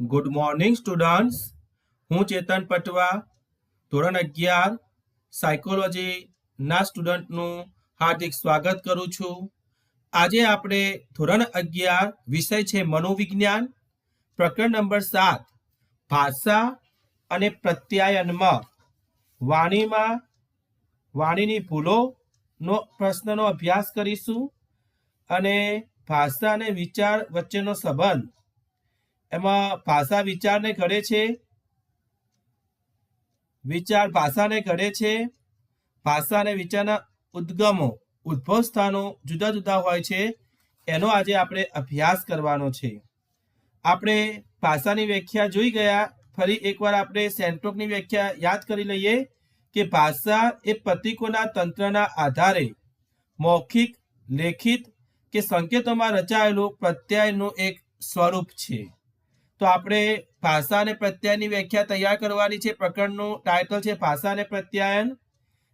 Good morning students હું ચેતન પટવા, ધોરણ અગિયાર સાયકોલોજીના સ્ટુડન્ટનું હાર્દિક સ્વાગત કરું છું. આજે આપણે ધોરણ અગિયાર વિષય છે મનોવિજ્ઞાન. પ્રકરણ નંબર સાત, ભાષા અને પ્રત્યાયનમાં વાણીમાં વાણીની ભૂલોનો પ્રશ્નનો અભ્યાસ કરીશું અને ભાષા અને વિચાર વચ્ચેનો સંબંધ એમાં ભાષા વિચારને ઘડે છે. વિચાર ભાષાને ઘડે છે. ભાષા અને વિચારના ઉદ્ગમો ઉદ્ભવ સ્થાનો જુદા જુદા હોય છે. એનો આજે આપણે અભ્યાસ કરવાનો છે. આપણે ભાષાની વ્યાખ્યા જોઈ ગયા. ફરી એકવાર આપણે સેન્ટ્રોકની વ્યાખ્યા યાદ કરી લઈએ કે ભાષા એ પ્રતીકોના તંત્રના આધારે મૌખિક, લેખિત કે સંકેતોમાં રચાયેલું પ્રત્યયનું એક સ્વરૂપ છે. તો આપણે ભાષા અને પ્રત્યયની વ્યાખ્યા તૈયાર કરવાની છે. પ્રકરણનું ટાઇટલ છે ભાષા અને પ્રત્યાયન.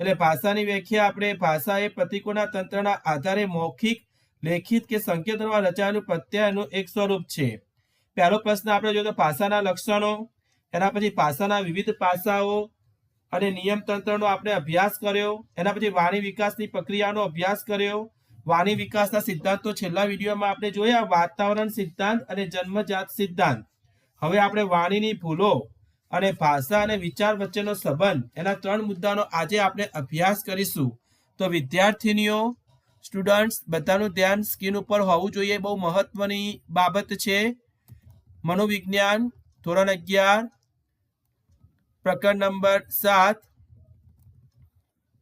એટલે ભાષાની વ્યાખ્યા આપણે ભાષા એ પ્રતીકોના તંત્રના આધારે મૌખિક, લેખિત કે સંકેતોમાં રચાયેલું પ્રત્યયનું એક સ્વરૂપ છે. પહેલો પ્રશ્ન આપણે જોઈએ તો ભાષાના લક્ષણો, એના પછી ભાષાના વિવિધ પાસાઓ અને નિયમ તંત્રનો આપણે અભ્યાસ કર્યો, એના પછી વાણી વિકાસની પ્રક્રિયાનો અભ્યાસ કર્યો વાણી વિકાસના સિદ્ધાંતો છેલ્લા વિડીયોમાં આપણે જોયા, વાતાવરણ સિદ્ધાંત અને જન્મજાત સિદ્ધાંત. હવે આપણે વાણીની ભૂલો અને ભાષા અને વિચાર વચ્ચેનો સંબંધ, એના ત્રણ મુદ્દાનો આજે આપણે અભ્યાસ કરીશું. તો વિદ્યાર્થીનીઓ, સ્ટુડન્ટ્સ, બધાનું ધ્યાન સ્કીન ઉપર હોવું જોઈએ. બહુ મહત્વની બાબત છે. મનોવિજ્ઞાન, ધોરણ અગિયાર, પ્રકરણ નંબર સાત,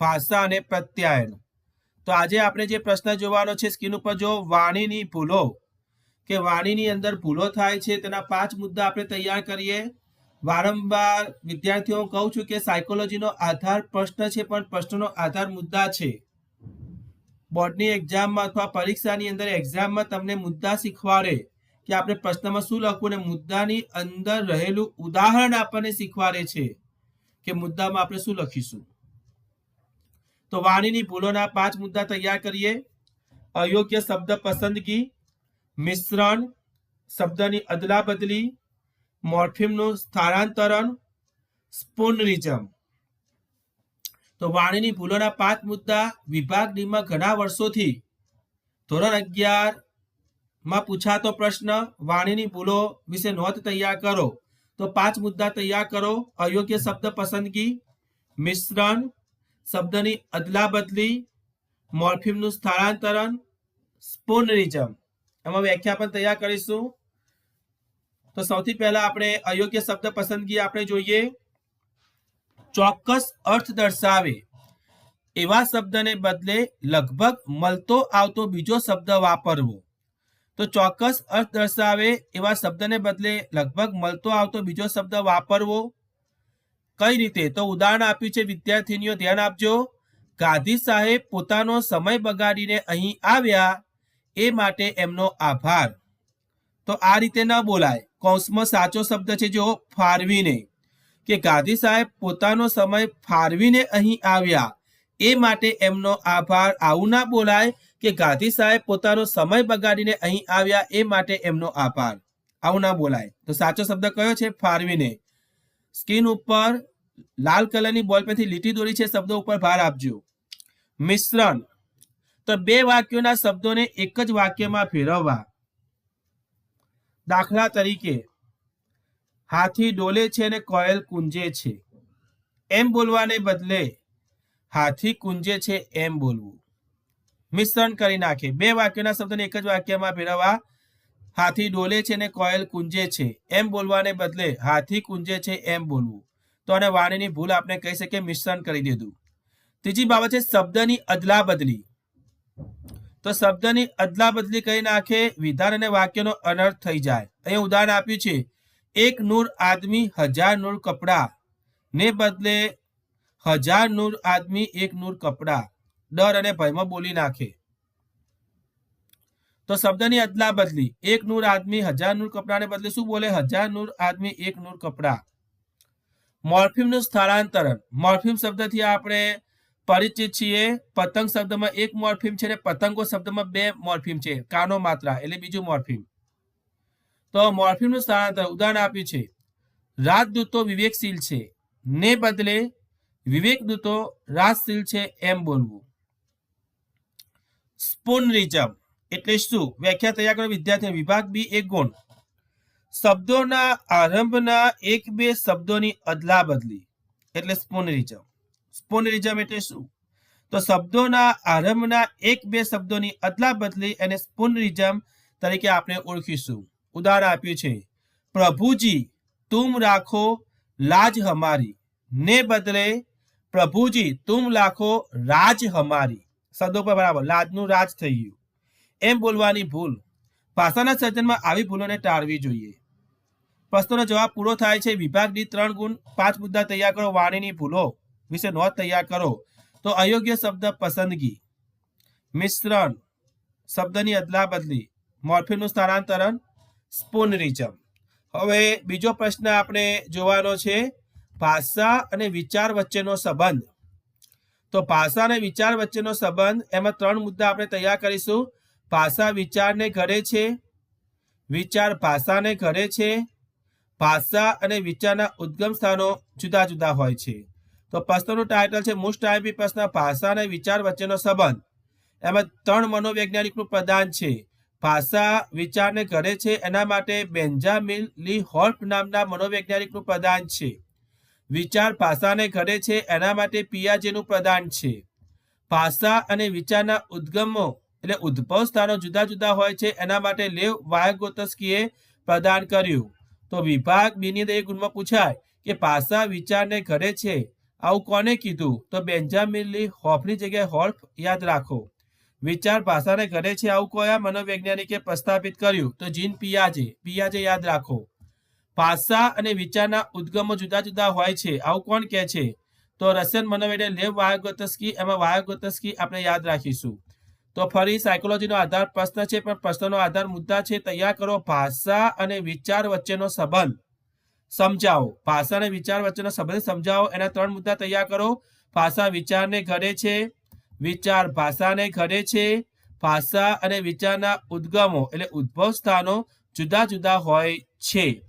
ભાષા અને પ્રત્યાયન. તો આજે આપણે જે પ્રશ્ન જોવાનો છે, સ્ક્રીન ઉપર જો વાણીની ભૂલો, કે વાણીની અંદર ભૂલો થાય છે, તેના પાંચ મુદ્દા આપણે તૈયાર કરીએ. વારંવાર વિદ્યાર્થીઓ કહું છું કે સાયકોલોજીનો આધાર પ્રશ્ન છે, પણ પ્રશ્નનો આધાર મુદ્દા છે. બોર્ડની એક્ઝામમાં અથવા પરીક્ષાની અંદર એક્ઝામમાં તમને મુદ્દા શીખવાડે કે આપણે પ્રશ્નમાં શું લખવું ને મુદ્દાની અંદર રહેલું ઉદાહરણ આપણને શીખવાડે છે કે મુદ્દામાં આપણે શું લખીશું. તો વાણીની ભૂલોના પાંચ મુદ્દા તૈયાર કરીએ અયોગ્ય શબ્દ પસંદગી મિશ્રણ શબ્દની અદલા બદલી મોર્ફિમનું સ્થાનાંતરણ સ્પુનરિઝમ તો વાણીની ભૂલોના પાંચ મુદ્દા વિભાગ ડીમાં ઘણા વર્ષોથી ધોરણ અગિયારમાં પૂછાતો પ્રશ્ન વાણીની ભૂલો વિશે નોંધ તૈયાર કરો તો પાંચ મુદ્દા તૈયાર કરો અયોગ્ય શબ્દ પસંદગી મિશ્રણ શબ્દની અદલા બદલી મોર્ફિમનું સ્થળાંતરણ, સ્પોનરિઝમ. એમાં વ્યાખ્યા પણ તૈયાર કરીશું. તો સૌથી પહેલા આપણે અયોગ્ય શબ્દ પસંદગી આપણે જોઈએ. ચોક્કસ અર્થ દર્શાવે એવા શબ્દને બદલે લગભગ મળતો આવતો બીજો શબ્દ વાપરવો. તો ચોક્કસ અર્થ દર્શાવે એવા શબ્દને બદલે લગભગ મળતો આવતો બીજો શબ્દ વાપરવો. કઈ રીતે? તો ઉદાહરણ આપ્યું છે વિદ્યાર્થીનીઓ, ધ્યાન આપજો. ગાંધી સાહેબ પોતાનો સમય બગાડીને અહીં આવ્યા એ માટે એમનો આભાર. તો આ રીતે ન બોલાય. કૌંસમાં સાચો શબ્દ છે જો ફાળવીને. કે ગાંધી સાહેબ પોતાનો સમય ફાળવીને અહીં આવ્યા એ માટે એમનો આભાર. આવું ના બોલાય કે ગાંધી સાહેબ પોતાનો સમય બગાડીને અહીં આવ્યા એ માટે એમનો આભાર. આવું ના બોલાય. તો સાચો શબ્દ કયો છે? ફાળવીને. સ્કીન ઉપર લાલ કલરની બોલ પેનથી લીટી દોરી છે, શબ્દો ઉપર ભાર આપજો. મિશ્રણ. તો બે વાક્યોના શબ્દોને એક જ વાક્યમાં ફેરવવા. દાખલા તરીકે, હાથી ડોલે છે અને કોયલ કુંજે છે. એમ બોલવાને બદલે, હાથી કુંજે છે એમ બોલવું. મિશ્રણ કરી નાખે. બે વાક્યોના શબ્દોને એક જ વાક્યમાં ફેરવવા. હાથી ડોલે છે અને કોયલ કુંજે છે. એમ બોલવાને બદલે, હાથી કુંજે છે એમ બોલવું. તો આને વાણીની ભૂલ આપણે કહી શકીએ, મિશ્રણ કરી દીધું. ત્રીજી બાબત છે શબ્દની અદલા બદલી તો શબ્દની અદલા બદલી કરી નાખે વિધાન અને વાક્યનો અનર્થ થઈ જાય. અહીં ઉદાહરણ આપ્યું છે, એક નૂર આદમી, હજાર નૂર કપડા. ને બદલે, હજાર નૂર આદમી, એક નૂર કપડા. ડર અને ભયમાં બોલી નાખે. તો શબ્દની અદલા બદલી એક નૂર આદમી, હજાર નૂર કપડાને બદલે શું બોલે? હજાર નૂર આદમી, એક નૂર કપડા. મોર્ફિમનું સ્થળાંતરણ. મોર્ફિમ શબ્દથી આપણે પરિચિત છીએ. પતંગ શબ્દમાં એક મોર્ફિમ છે ને પતંગો શબ્દમાં બે મોર્ફિમ છે. કાનો માત્રા એટલે બીજું મોર્ફિમ. તો મોર્ફિમનું સ્થળાંતર ઉદાહરણ આપ્યું છે. રાજદૂતો વિવેકશીલ છે. ને બદલે વિવેકદૂતો રાજશીલ છે એમ બોલવું. સ્પુનરિઝમ એટલે શું? વ્યાખ્યા તૈયાર કરો વિદ્યાર્થી વિભાગ બી એક ગુણ. શબ્દોના આરંભના એક બે શબ્દોની અદલા બદલી. એટલે સ્પુનરિઝમ સ્પુનરિઝમ એટલે શું? તો શબ્દોના આરંભના એક બે શબ્દોની અદલા બદલી અને સ્પુનરિઝમ તરીકે આપણે ઓળખીશું. ઉદાહરણ આપ્યું છે. પ્રભુજી, તુમ રાખો લાજ હમારી. ને બદલે, પ્રભુજી, તુમ લાખો રાજ હમારી. શબ્દો પર બરાબર, લાજનું રાજ થઈ ગયું. એમ બોલવાની ભૂલ. ભાષાના સર્જનમાં આવી ભૂલોને ટાળવી જોઈએ. પ્રશ્નોનો જવાબ પૂરો થાય છે. વિભાગ ડી ત્રણ ગુણ, પાંચ મુદ્દા તૈયાર કરો, વાણીની ભૂલો વિશે નોંધ તૈયાર કરો. તો અયોગ્ય શબ્દ પસંદગી. મિશ્રણ, શબ્દની અદલા બદલી મોર્ફીનું સ્થાનાંતરણ, સ્પોનરિઝમ. હવે બીજો પ્રશ્ન આપણે જોવાનો છે, ભાષા અને વિચાર વચ્ચેનો સંબંધ. તો ભાષા અને વિચાર વચ્ચેનો સંબંધ, એમાં ત્રણ મુદ્દા આપણે તૈયાર કરીશું. ભાષા વિચારને ઘડે છે, વિચાર ભાષાને ઘડે છે ભાષા અને વિચારના ઉદ્ગમ સ્થાનો જુદા જુદા હોય છે. તો પ્રશ્નનું ટાઇટલ છે મોસ્ટ આઈપી પ્રશ્ન ભાષા અને વિચાર વચ્ચેનો સંબંધ. એમાં ત્રણ મનોવૈજ્ઞાનિકનું પ્રદાન છે. ભાષા, વિચારને ઘડે છે, એના માટે બેન્જામિન લી હોલ્ફ નામના મનોવૈજ્ઞાનિકનું પ્રદાન છે. વિચાર ભાષાને ઘડે છે, એના માટે પિયાજેનું પ્રદાન છે. ભાષા અને વિચારના ઉદ્ગમો એટલે ઉદ્ભવ સ્થાનો જુદા જુદા હોય છે, એના માટે લેવ વાયગોતસ્કીએ પ્રદાન કર્યું. તો વિભાગ બીની અંદર એ ગુણમાં પૂછાય કે ભાષા વિચારને ઘડે છે. આવું કોને કીધું? તો બેન્જામિન લી હોફની જગ્યાએ હોલ્ફ યાદ રાખો. વિચાર ભાષાને ઘડે છે આવું કયા મનોવૈજ્ઞાનિકે પ્રસ્થાપિત કર્યું? તો જીન પિયાજે. પિયાજે યાદ રાખો. ભાષા અને વિચારના ઉદ્ગમો જુદા જુદા હોય છે. આવું કોણ કહે છે? તો રશિયન મનોવૈજ્ઞાનિક લેવ વાયોગોતસ્કી એમાં વાયોગોતસ્કી આપણે યાદ રાખીશું. તો ફરી સાયકોલોજીનો આધાર પ્રશ્ન છે, પણ પ્રશ્નનો આધાર મુદ્દા છે, તૈયાર કરો ભાષા અને વિચાર વચ્ચેનો સંબંધ. સમજાવો. ભાષા અને વિચાર વચ્ચેનો સંબંધ સમજાવો. એના ત્રણ મુદ્દા તૈયાર કરો. ભાષા વિચારને ઘડે છે, વિચાર ભાષાને ઘડે છે, ભાષા અને વિચારના ઉદ્ગમો એટલે ઉદ્ભવ સ્થાનો જુદા જુદા હોય છે.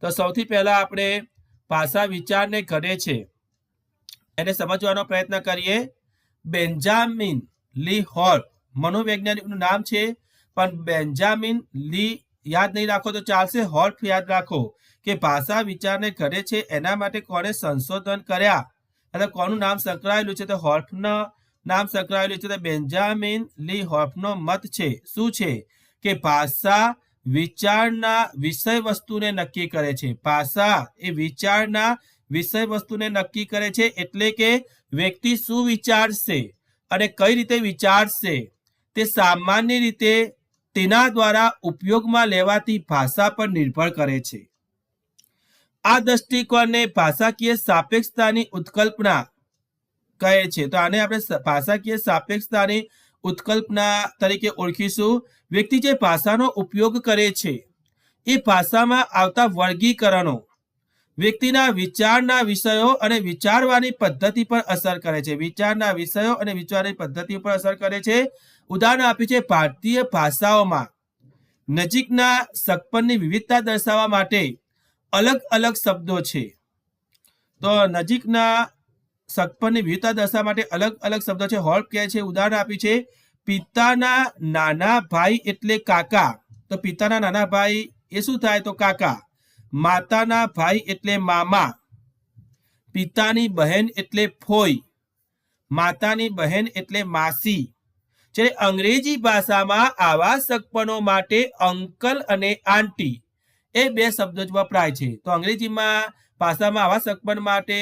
તો સૌથી પહેલા આપણે ભાષા વિચારને ઘડે છે. એને સમજવાનો પ્રયત્ન કરીએ. બેન્જામિન લી હોલ મનોવૈજ્ઞાનિકનું નામ છે, પણ બેન્જામિન લી યાદ નહીં રાખો તો ચાલશે, હોલ્ફ યાદ રાખો કે ભાષા વિચારને કરે છે, એના માટે કોણે સંશોધન કર્યા? અને કોનું નામ સંકળાયેલું છે તો હોલ્ફના નામ સંકળાયેલું છે તો બેન્જામિન લી હોલ્ફનો મત છે. શું છે? કે ભાષા વિચારના વિષય વસ્તુને નક્કી કરે છે. ભાષા એ વિચારના વિષય વસ્તુને નક્કી કરે છે એટલે કે વ્યક્તિ શું વિચારશે અને કઈ રીતે વિચારશે? તે સામાન્ય રીતે તેના દ્વારા ઉપયોગમાં લેવાતી ભાષા પર નિર્ભર કરે છે. આ દ્રષ્ટિકોણને ભાષાકીય સાપેક્ષતાની ઉત્કલ્પના કહે છે. તો આને આપણે ભાષાકીય સાપેક્ષતાની ઉત્કલ્પના તરીકે ઓળખીશું. વ્યક્તિ જે ભાષાનો ઉપયોગ કરે છે, એ ભાષામાં આવતા વર્ગીકરણો વ્યક્તિના વિચારના વિષયો અને વિચારવાની પદ્ધતિ પર અસર કરે છે. વિચારના વિષયો અને વિચારની પદ્ધતિ પર અસર કરે છે. ઉદાહરણ આપ્યું છે, ભારતીય ભાષાઓમાં નજીકના સગપણની વિવિધતા દર્શાવવા માટે અલગ અલગ શબ્દો છે. તો નજીકના સગપણની વિવિધતા દર્શાવવા માટે અલગ અલગ શબ્દો છે. હોલ્પ કહે છે, ઉદાહરણ આપ્યું છે, પિતાના નાના ભાઈ એટલે કાકા. તો પિતાના નાના ભાઈ એ શું થાય? તો કાકા. માતાના ભાઈ એટલે મામા, પિતાની બહેન એટલે ફોઈ, માતાની બહેન એટલે માસી. જ્યારે અંગ્રેજી ભાષામાં આવા સગપણો માટે અંકલ અને આંટી એ બે શબ્દો જ વપરાય છે. તો અંગ્રેજીમાં ભાષામાં આવા સગપણ માટે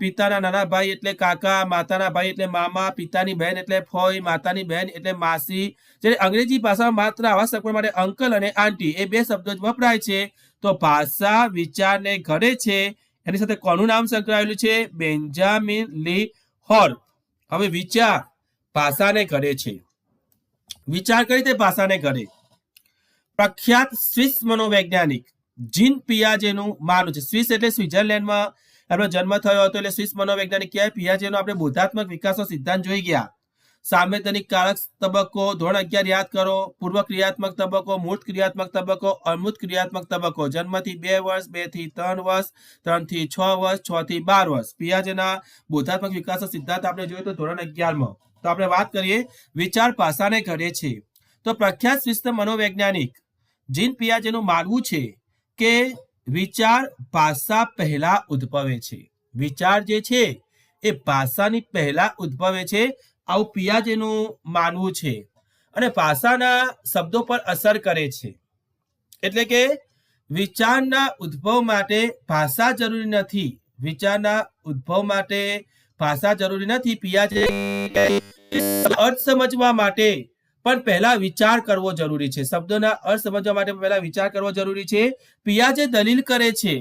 પિતાના નાના ભાઈ એટલે કાકા, માતાના ભાઈ એટલે મામા, પિતાની બહેન એટલે ફોઈ, માતાની બહેન એટલે માસી. જ્યારે અંગ્રેજી ભાષામાં માત્ર આવા સગપણ માટે અંકલ અને આંટી એ બે શબ્દો જ વપરાય છે. તો ભાષા વિચારને ઘડે છે. એની સાથે કોનું નામ સંકળાયેલું છે? બેન્જામિન લી હોલ હવે વિચાર ભાષાને ઘડે છે. વિચાર કઈ રીતે ભાષાને ઘડે? પ્રખ્યાત સ્વિસ મનોવૈજ્ઞાનિક જીન પિયાજેનું માનવું છે. સ્વિસ એટલે સ્વિટરલેન્ડમાં એમનો જન્મ થયો હતો. એટલે સ્વિસ મનોવૈજ્ઞાનિક કહેવાય. પિયાજેનો આપણે બોધાત્મક વિકાસનો સિદ્ધાંત જોઈ ગયા. સાંવેદનિક કારક તબક્કો, ધોરણ અગિયાર યાદ કરો પૂર્વ ક્રિયાત્મક તબક્કો મૂર્ત ક્રિયાત્મક તબક્કો અમૂર્ત ક્રિયાત્મક તબક્કો. જન્મથી બે વર્ષ બેથી ત્રણ વર્ષ ત્રણથી છ વર્ષ છ થી બાર વર્ષ. પિયાજેના બોધાત્મક વિકાસનો સિદ્ધાંત આપણે જોઈએ તો ધોરણ અગિયારમાં. તો આપણે વાત કરીએ વિચાર પાસાને ઘડે છે. તો પ્રખ્યાત શ્રેષ્ઠ મનોવૈજ્ઞાનિક જીન પિયાજેનું માનવું છે કે વિચાર ભાષા પહેલા ઉદ્ભવે છે. વિચાર જે છે એ ભાષાની પહેલા ઉદ્ભવે છે. આવું પિયાજેનું માનવું છે અને ભાષાના શબ્દો પર અસર કરે છે. એટલે કે વિચારના ઉદ્ભવ માટે ભાષા જરૂરી નથી. વિચારના ઉદ્ભવ માટે ભાષા જરૂરી નથી. પિયાજે અર્થ સમજવા માટે પણ પહેલા વિચાર કરવો જરૂરી છે. શબ્દોના અર્થ સમજવા માટે પહેલા વિચાર કરવો જરૂરી છે. પિયાજે દલીલ કરે છે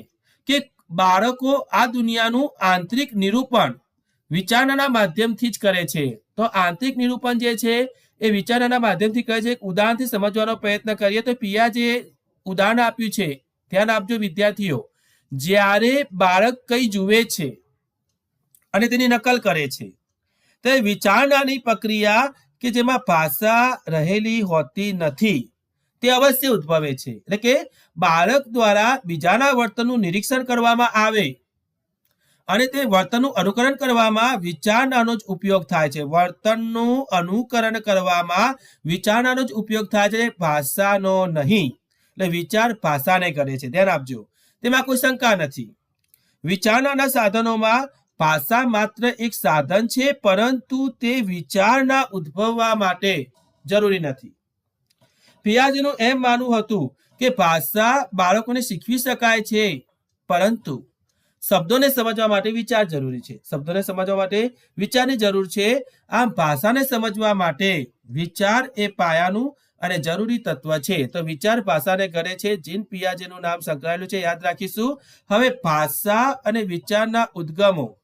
કે બાળકો આ દુનિયાનું આંતરિક નિરૂપણ વિચારણાના માધ્યમથી જ કરે છે. તો આંતરિક નિરૂપણ જે છે, એ વિચારણાના માધ્યમથી કરે છે. ઉદાહરણથી સમજવાનો પ્રયત્ન કરીએ તો પિયાજે ઉદાહરણ આપ્યું છે. ધ્યાન આપજો વિદ્યાર્થીઓ. જ્યારે બાળક કઈ જુએ છે અને તેની નકલ કરે છે, તે વિચારણાની પ્રક્રિયા કે જેમાં ભાષા રહેલી હોતી નથી, તે અવશ્ય ઉદ્ભવે છે. એટલે કે બાળક દ્વારા બીજાના વર્તનનું નિરીક્ષણ કરવામાં આવે. અને તે વર્તનનું અનુકરણ કરવામાં વિચારણાનો જ ઉપયોગ થાય છે. વર્તનનું અનુકરણ કરવામાં વિચારણાનો જ ઉપયોગ થાય છે. ભાષાનો નહીં. એટલે વિચાર ભાષાને કરે છે. ધ્યાન આપજો. તેમાં કોઈ શંકા નથી. વિચારણાના સાધનોમાં ભાષા માત્ર એક સાધન છે, પરંતુ તે વિચારના ઉદ્ભવવા માટે જરૂરી નથી. પિયાજીનું એમ માનવું હતું કે ભાષા બાળકોને શીખવી શકાય છે, પરંતુ શબ્દોને સમજવા માટે વિચાર જરૂરી છે. શબ્દોને સમજવા માટે વિચારની જરૂર છે. આમ ભાષાને સમજવા માટે વિચાર એ પાયાનું અને જરૂરી તત્વ છે. તો વિચાર ભાષાને કરે છે. જીન પિયાજેનું નામ સંકળાયેલું છે. યાદ રાખીશું. હવે ભાષા અને વિચારના ઉદ્ગમો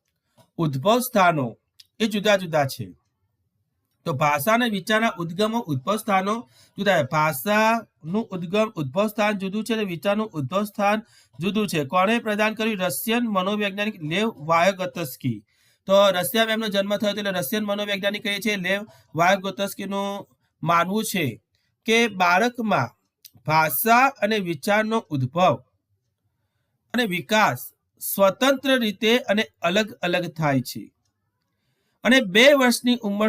ઉદ્ભવ સ્થાનો એ જુદા જુદા છે. તો ભાષા અને વિચારના ઉદ્ગમો ઉદ્ભવ સ્થાનો જુદા ભાષાનું ઉદ્ગમ ઉદ્ભવ સ્થાન જુદું છે અને વિચારનું ઉદ્ભવ સ્થાન જુદું છે. કોણે પ્રદાન કર્યું? રશિયન મનોવૈજ્ઞાનિક લેવ વાયોગતસ્કી. તો રશિયામાં એમનો જન્મ થયો એટલે રશિયન મનોવૈજ્ઞાનિક કહે છે, લેવ વાયોગતસ્કીનું માનવું છે કે બાળકમાં ભાષા અને વિચારનો ઉદ્ભવ અને વિકાસ સ્વતંત્ર રીતે અને અલગ અલગ થાય છે. અને બે વર્ષની ઉંમર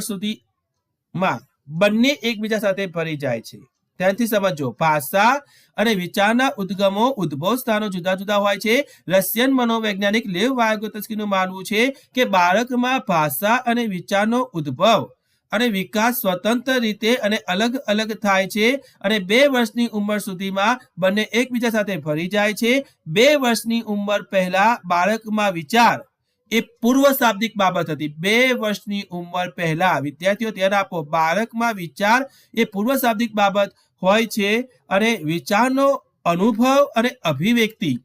સુધીમાં બંને એકબીજા સાથે ફરી જાય છે. ત્યાંથી સમજો, ભાષા અને વિચારના ઉદ્ગમો ઉદ્ભવ સ્થાનો જુદા જુદા હોય છે. રશિયન મનોવૈજ્ઞાનિક લેવ વાયગોતસ્કીનું માનવું છે કે બાળકમાં ભાષા અને વિચારનો ઉદ્ભવ અને વિકાસ સ્વતંત્ર રીતે અને અલગ અલગ થાય છે અને બે વર્ષની ઉંમર સુધીમાં બંને એકબીજા સાથે ફરી જાય છે. બે વર્ષની ઉંમર પહેલા બાળકમાં વિચાર એ પૂર્વ શાબ્દિક બાબત હતી. બે વર્ષની ઉંમર પહેલા વિદ્યાર્થીઓ ધ્યાન આપો, બાળકમાં વિચાર એ પૂર્વ શાબ્દિક બાબત હોય છે અને વિચારનો અનુભવ અને અભિવ્યક્તિ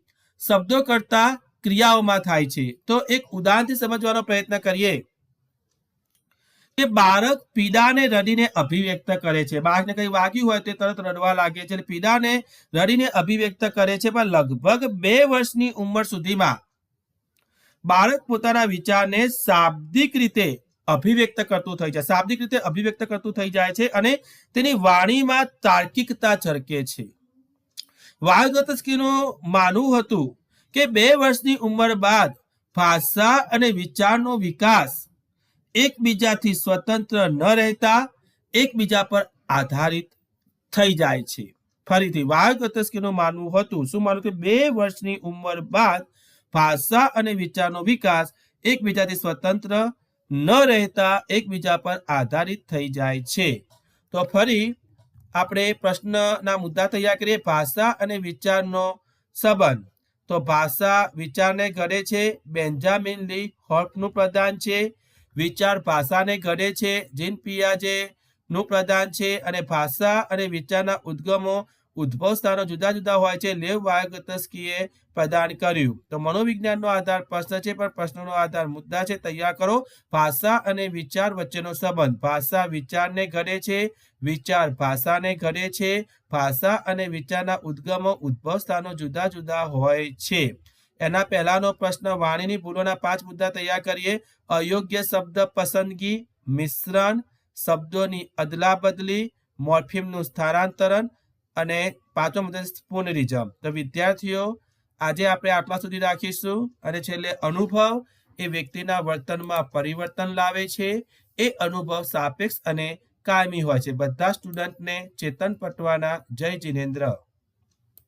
શબ્દો કરતા ક્રિયાઓમાં થાય છે. તો એક ઉદાહરણથી સમજવાનો પ્રયત્ન કરીએ. કે બાળક પીડાને રડીને અભિવ્યક્ત કરે છે. બાળકને કંઈ વાગ્યું હોય તે તરત રડવા લાગે છે પીડાને રડીને અભિવ્યક્ત કરે છે. પણ લગભગ બે વર્ષની ઉંમર સુધીમાં બાળક પોતાના વિચારને શાબ્દિક રીતે અભિવ્યક્ત કરતું થઈ જાય. શાબ્દિક રીતે અભિવ્યક્ત કરતું થઈ જાય છે અને તેની વાણીમાં તાર્કિકતા છરકે છે. વાયોગતસ્કીનું માનવું હતું કે બે વર્ષની ઉંમર બાદ ભાષા અને વિચારનો વિકાસ એકબીજાથી સ્વતંત્ર ન રહેતા એકબીજા પર આધારિત થઈ જાય છે. ફરીથી વાયોગતસ્કીનું માનવું હતું. શું માનવું કે બે વર્ષની ઉંમર બાદ ભાષા અને વિચારનો વિકાસ એકબીજાથી સ્વતંત્ર ન રહેતા એકબીજા પર આધારિત થઈ જાય છે. તો ફરી આપણે પ્રશ્નના મુદ્દા તૈયાર કરીએ, ભાષા અને વિચારનો સંબંધ. તો ભાષા વિચારને ઘડે છે, બેન્જામિન લી હોર્પનું પ્રદાન છે. વિચાર ભાષાને ઘડે છે, જીન પિયાજે નું પ્રદાન છે અને ભાષા અને વિચારના ઉદ્ગમો ઉદ્ભવ સ્થાનો જુદા જુદા હોય છે, લેવ વાયગતસ્કીએ પ્રદાન કર્યું. તો મનોવિજ્ઞાનનો આધાર પ્રશ્ન છે, પણ પ્રશ્નનો આધાર મુદ્દા છે. તૈયાર કરો. ભાષા અને વિચાર વચ્ચેનો સંબંધ. ભાષા વિચારને ઘડે છે, વિચાર ભાષાને ઘડે છે. ભાષા અને વિચારના ઉદ્ગમો ઉદ્ભવ સ્થાનો જુદા જુદા હોય છે. એના પહેલાનો પ્રશ્ન, વાણીની ભૂલોના પાંચ મુદ્દા તૈયાર કરીએ. અયોગ્ય શબ્દ પસંદગી, મિશ્રણ, શબ્દોની અદલા બદલી મોર્ફિમનું સ્થાનાંતરણ અને પાંચમો મુદ્દો સ્પૂનરિઝમ તો વિદ્યાર્થીઓ, આજે આપણે આટલા સુધી રાખીશું અને છેલ્લે અનુભવ એ વ્યક્તિના વર્તનમાં પરિવર્તન લાવે છે. એ અનુભવ સાપેક્ષ અને કાયમી હોય છે. બધા સ્ટુડન્ટને ચેતન પટવાના. જય જિનેન્દ્ર.